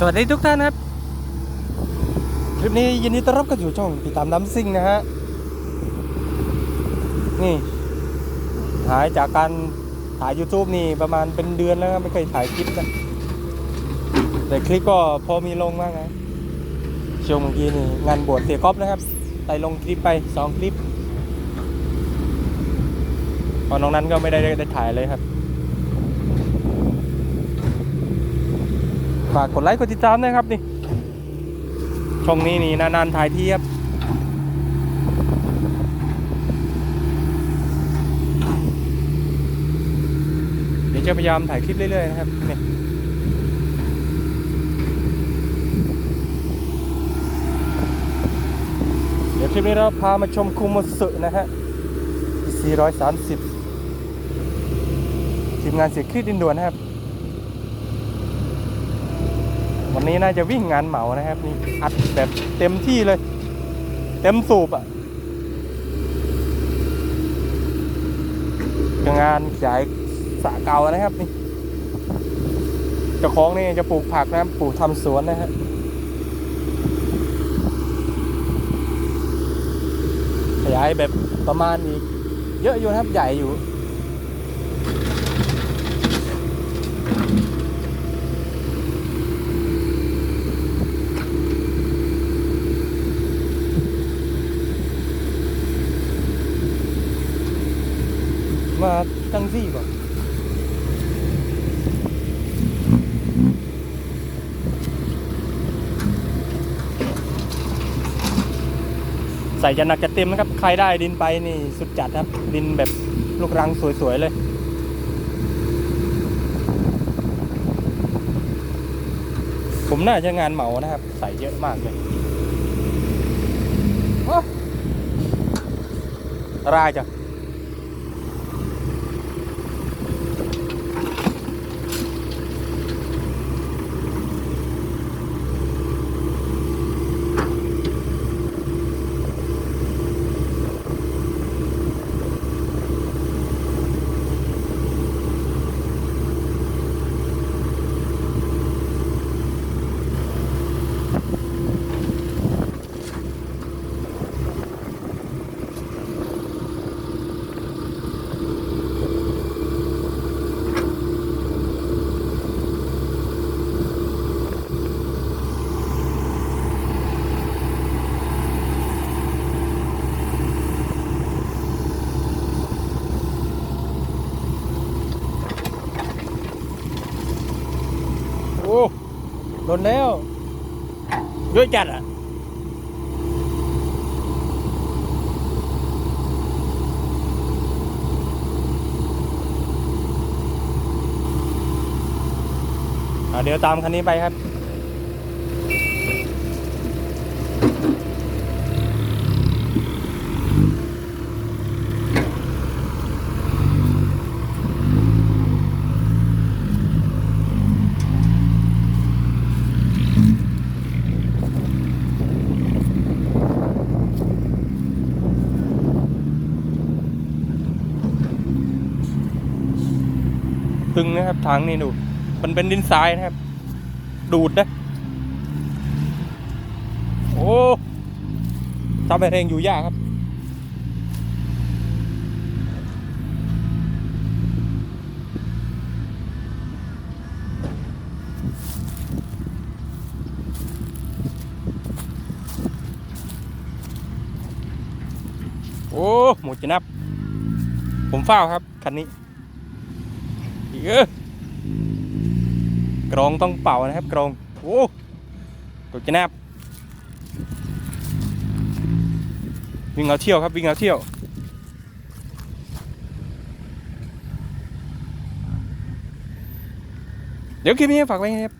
สวัสดีทุกท่านครับ คลิปนี้ยินดีต้อนรับเข้าสู่ช่องติดตามน้ำซิ่งนะฮะ นี่ หายจากการถ่าย YouTube นี่ประมาณเป็นเดือนแล้วไม่เคยถ่ายคลิปนะ แต่คลิปก็พอมีลงบ้างนะช่วงเมื่อกี้นี่งานบวชเสียก๊อฟนะครับไต่ลงคลิปไปสองคลิปตอนน้องนั้นก็ไม่ได้ได้ถ่ายเลยครับ ฝากกดไลค์กดติดตามนะครับนี่ ช่องนี้นี่นานๆถ่ายทีครับเดี๋ยวจะพยายามถ่ายคลิปเรื่อยๆนะครับนี่เดี๋ยวคลิปนี้เราพามาชมคุมสึนะฮะ 430 ทีมงานเสียคลิปดินด่วนนะครับ วันนี้น่าจะวิ่งงานเหมานะครับนี่อัดแบบเต็มที่เลย เต็มสูบอะ่ะงานขยายสะเก่านะครับนี่เจ้าของนี่จะปลูกผักนะครับปลูกทำสวนนะฮะขยายแบบประมาณอีกเยอะอยู่นะครับใหญ่อยู่ มาตั้งที่ก่ใส่จะหนักจะเต็มนะครับ ใครได้ดินไปนี่สุดจัดครับ ดินแบบลูกรังสวย ๆ เลย ผมน่าจะงานเหมานะครับ ใส่เยอะมากเลยโอ้รายจ้ะ โอ้โดนแล้วเยอะจัดอะเดี๋ยวตามคันนี้ไปครับ ตึงนะครับทางนี่ดูมันเป็นดินทรายนะครับ ดูดนะโอ้ทำให้แรงอยู่ยากครับ โอ้ หมดจะนับ ผมเฝ้าครับ คันนี้ อีกเออกรองต้องเป่านะครับกรองโอ้ตัวจะแนบวิ่งเอาเที่ยวครับวิ่งเอาเที่ยวเดี๋ยวคลิปนี้ฝากไว้ครับ